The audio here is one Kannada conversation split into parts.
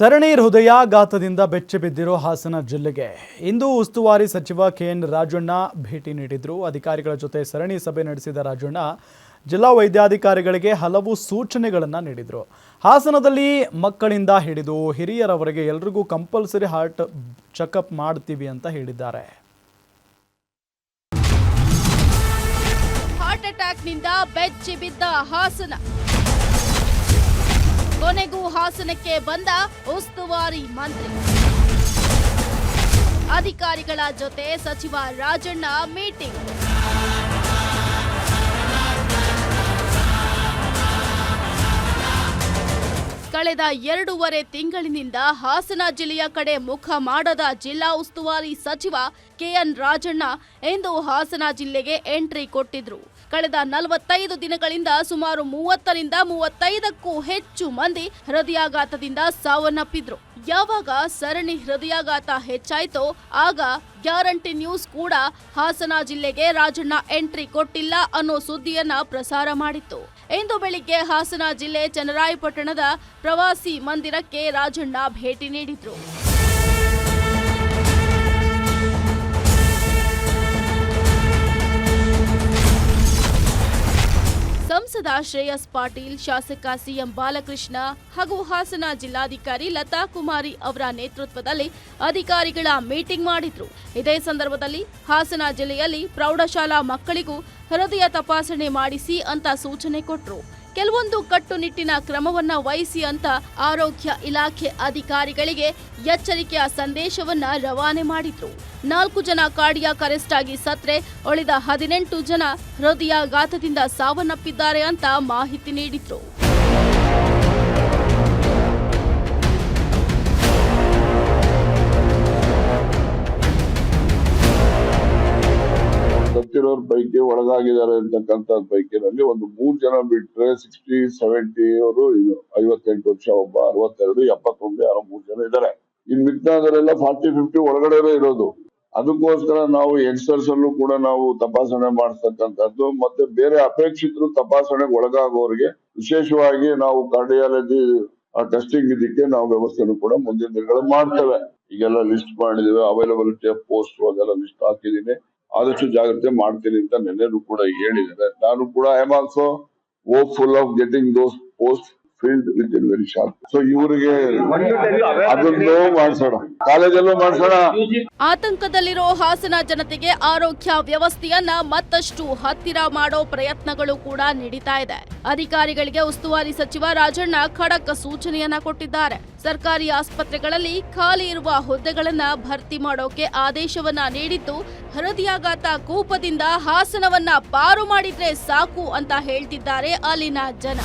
ಸರಣಿ ಹೃದಯಾಘಾತದಿಂದ ಬೆಚ್ಚಿ ಬಿದ್ದಿರೋ ಹಾಸನ ಜಿಲ್ಲೆಗೆ. ಇಂದು ಉಸ್ತುವಾರಿ ಸಚಿವ ಕೆಎನ್ ರಾಜಣ್ಣ ಭೇಟಿ ನೀಡಿದ್ರು. ಅಧಿಕಾರಿಗಳ ಜೊತೆ ಸರಣಿ ಸಭೆ ನಡೆಸಿದ ರಾಜಣ್ಣ ಜಿಲ್ಲಾ ವೈದ್ಯಾಧಿಕಾರಿಗಳಿಗೆ ಹಲವು ಸೂಚನೆಗಳನ್ನು ನೀಡಿದರು. ಹಾಸನದಲ್ಲಿ ಮಕ್ಕಳಿಂದ ಹಿಡಿದು ಹಿರಿಯರವರೆಗೆ ಎಲ್ರಿಗೂ ಕಂಪಲ್ಸರಿ ಹಾರ್ಟ್ ಚೆಕಪ್ ಮಾಡ್ತೀವಿ ಅಂತ ಹೇಳಿದ್ದಾರೆ. ಹಾರ್ಟ್ ಅಟ್ಯಾಕ್ನಿಂದ ಬೆಚ್ಚಿ ಬಿದ್ದ ಹಾಸನ. ಕೊನೆಗೂ ಹಾಸನಕ್ಕೆ ಬಂದ ಉಸ್ತುವಾರಿ ಮಂತ್ರಿ. ಅಧಿಕಾರಿಗಳ ಜೊತೆ ಸಚಿವ ರಾಜಣ್ಣ ಮೀಟಿಂಗ್. ಕಳೆದ ಎರಡೂವರೆ ತಿಂಗಳಿನಿಂದ ಹಾಸನ ಜಿಲ್ಲೆಯ ಕಡೆ ಮುಖ ಮಾಡದ ಜಿಲ್ಲಾ ಉಸ್ತುವಾರಿ ಸಚಿವ ಕೆಎನ್ ರಾಜಣ್ಣ ಎಂದು ಹಾಸನ ಜಿಲ್ಲೆಗೆ ಎಂಟ್ರಿ ಕೊಟ್ಟಿದ್ರು. ಕಳೆದ ನಲವತ್ತೈದು ದಿನಗಳಿಂದ ಸುಮಾರು ಮೂವತ್ತರಿಂದ ಮೂವತ್ತೈದಕ್ಕೂ ಹೆಚ್ಚು ಮಂದಿ ಹೃದಯಾಘಾತದಿಂದ ಸಾವನ್ನಪ್ಪಿದ್ರು. ಯಾವಾಗ ಸರಣಿ ಹೃದಯಾಘಾತ ಹೆಚ್ಚಾಯ್ತೋ ಆಗ ಗ್ಯಾರಂಟಿ ನ್ಯೂಸ್ ಕೂಡ ಹಾಸನ ಜಿಲ್ಲೆಗೆ ರಾಜಣ್ಣ ಎಂಟ್ರಿ ಕೊಟ್ಟಿಲ್ಲ ಅನ್ನೋ ಸುದ್ದಿಯನ್ನ ಪ್ರಸಾರ ಮಾಡಿತ್ತು. ಇಂದು ಬೆಳಿಗ್ಗೆ ಹಾಸನ ಜಿಲ್ಲೆ ಚನ್ನರಾಯಪಟ್ಟಣದ ಪ್ರವಾಸಿ ಮಂದಿರಕ್ಕೆ ರಾಜಣ್ಣ ಭೇಟಿ ನೀಡಿದ್ರು. ಸಂಸದ ಶ್ರೇಯಸ್ ಪಾಟೀಲ್, ಶಾಸಕ ಸಿಎಂ ಬಾಲಕೃಷ್ಣ ಹಾಗೂ ಹಾಸನ ಜಿಲ್ಲಾಧಿಕಾರಿ ಲತಾ ಕುಮಾರಿ ಅವರ ನೇತೃತ್ವದಲ್ಲಿ ಅಧಿಕಾರಿಗಳ ಮೀಟಿಂಗ್ ಮಾಡಿದ್ರು. ಇದೇ ಸಂದರ್ಭದಲ್ಲಿ ಹಾಸನ ಜಿಲ್ಲೆಯಲ್ಲಿ ಪ್ರೌಢಶಾಲಾ ಮಕ್ಕಳಿಗೂ ಹೃದಯ ತಪಾಸಣೆ ಮಾಡಿಸಿ ಅಂತ ಸೂಚನೆ ಕೊಟ್ರು. ಕೆಲವೊಂದು ಕಟ್ಟುನಿಟ್ಟಿನ ಕ್ರಮವನ್ನ ವಹಿಸಿ ಅಂತ ಆರೋಗ್ಯ ಇಲಾಖೆ ಅಧಿಕಾರಿಗಳಿಗೆ ಎಚ್ಚರಿಕೆಯ ಸಂದೇಶವನ್ನ ರವಾನೆ ಮಾಡಿದ್ರು. ನಾಲ್ಕು ಜನ ಕಾರ್ಡಿಯಾಕ್ ಅರೆಸ್ಟ್ ಆಗಿ ಸತ್ರೆ, ಉಳಿದ ಹದಿನೆಂಟು ಜನ ಹೃದಯಾಘಾತದಿಂದ ಸಾವನ್ನಪ್ಪಿದ್ದಾರೆ ಅಂತ ಮಾಹಿತಿ ನೀಡಿದ್ರು. ಸತ್ತಿರೋರ್ ಪೈಕಿ ಒಳಗಾಗಿದ್ದಾರೆ ಅಂತಕ್ಕಂಥ ಪೈಕಿನಲ್ಲಿ ಒಂದು ಮೂರ್ ಜನ ಬಿಟ್ರೆ ಸಿಕ್ಸ್ಟಿ ಸೆವೆಂಟಿ ಅವರು ಇದು ಐವತ್ತೆಂಟು ವರ್ಷ, ಒಬ್ಬ ಅರವತ್ತೆರಡು, ಎಪ್ಪತ್ತೊಂದು ಯಾರೋ ಮೂರ್ ಜನ ಇದ್ದಾರೆ. ಇನ್ ಮಿಕ್ತಾದವರೆಲ್ಲ ಫಾರ್ಟಿ ಫಿಫ್ಟಿ ಒಳಗಡೆನೇ ಇರೋದು. ಅದಕ್ಕೋಸ್ಕರ ನಾವು ಯಂಗ್ಸ್ಟರ್ಸ್ ಅಲ್ಲೂ ಕೂಡ ನಾವು ತಪಾಸಣೆ ಮಾಡಿಸ್ತಕ್ಕಂಥದ್ದು ಮತ್ತೆ ಬೇರೆ ಅಪೇಕ್ಷಿತರು ತಪಾಸಣೆಗೆ ಒಳಗಾಗೋರಿಗೆ ವಿಶೇಷವಾಗಿ ನಾವು ಕಾರ್ಡಿಯಾಲಜಿ ಟೆಸ್ಟಿಂಗ್ ಇದಕ್ಕೆ ನಾವು ವ್ಯವಸ್ಥೆನೂ ಕೂಡ ಮುಂದಿನ ದಿನಗಳು ಮಾಡ್ತೇವೆ. ಈಗೆಲ್ಲ ಲಿಸ್ಟ್ ಮಾಡಿದಿವಿ ಅವೈಲಬಿಲಿಟಿ ಆಫ್ ಪೋಸ್ಟ್ ಅದೆಲ್ಲ ಲಿಸ್ಟ್ ಹಾಕಿದೀನಿ. ಆದಷ್ಟು ಜಾಗ್ರತೆ ಮಾಡ್ತೀನಿ ಅಂತ ನೆನ್ನೆನೂ ಕೂಡ ಹೇಳಿದ್ದಾರೆ. ನಾನು ಕೂಡ I am also hopeful of getting those post field which is very sharp so ಇವರಿಗೆ ಅದನ್ನು ಮಾಡಿಸೋಣ. ಕಾಲೇಜಲ್ಲೂ ಮಾಡಿಸೋಣ. ಆತಂಕದಲ್ಲಿರೋ ಹಾಸನ ಜನತೆಗೆ ಆರೋಗ್ಯ ವ್ಯವಸ್ಥೆಯನ್ನ ಮತ್ತಷ್ಟು ಹತ್ತಿರ ಮಾಡೋ ಪ್ರಯತ್ನಗಳು ಕೂಡ ನಡೀತಾ ಇದೆ. ಅಧಿಕಾರಿಗಳಿಗೆ ಉಸ್ತುವಾರಿ ಸಚಿವ ರಾಜಣ್ಣ ಖಡಕ್ ಸೂಚನೆಯನ್ನ ಕೊಟ್ಟಿದ್ದಾರೆ. ಸರ್ಕಾರಿ ಆಸ್ಪತ್ರೆಗಳಲ್ಲಿ ಖಾಲಿ ಇರುವ ಹುದ್ದೆಗಳನ್ನ ಭರ್ತಿ ಮಾಡೋಕೆ ಆದೇಶವನ್ನ ನೀಡಿದ್ದು ಹೃದಯಾಘಾತ ಕೂಪದಿಂದ ಹಾಸನವನ್ನ ಪಾರು ಮಾಡಿದ್ರೆ ಸಾಕು ಅಂತ ಹೇಳ್ತಿದ್ದಾರೆ ಅಲ್ಲಿನ ಜನ.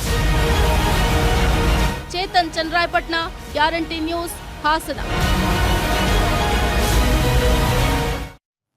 Chetan Chandrayapatna guarantee news Hassan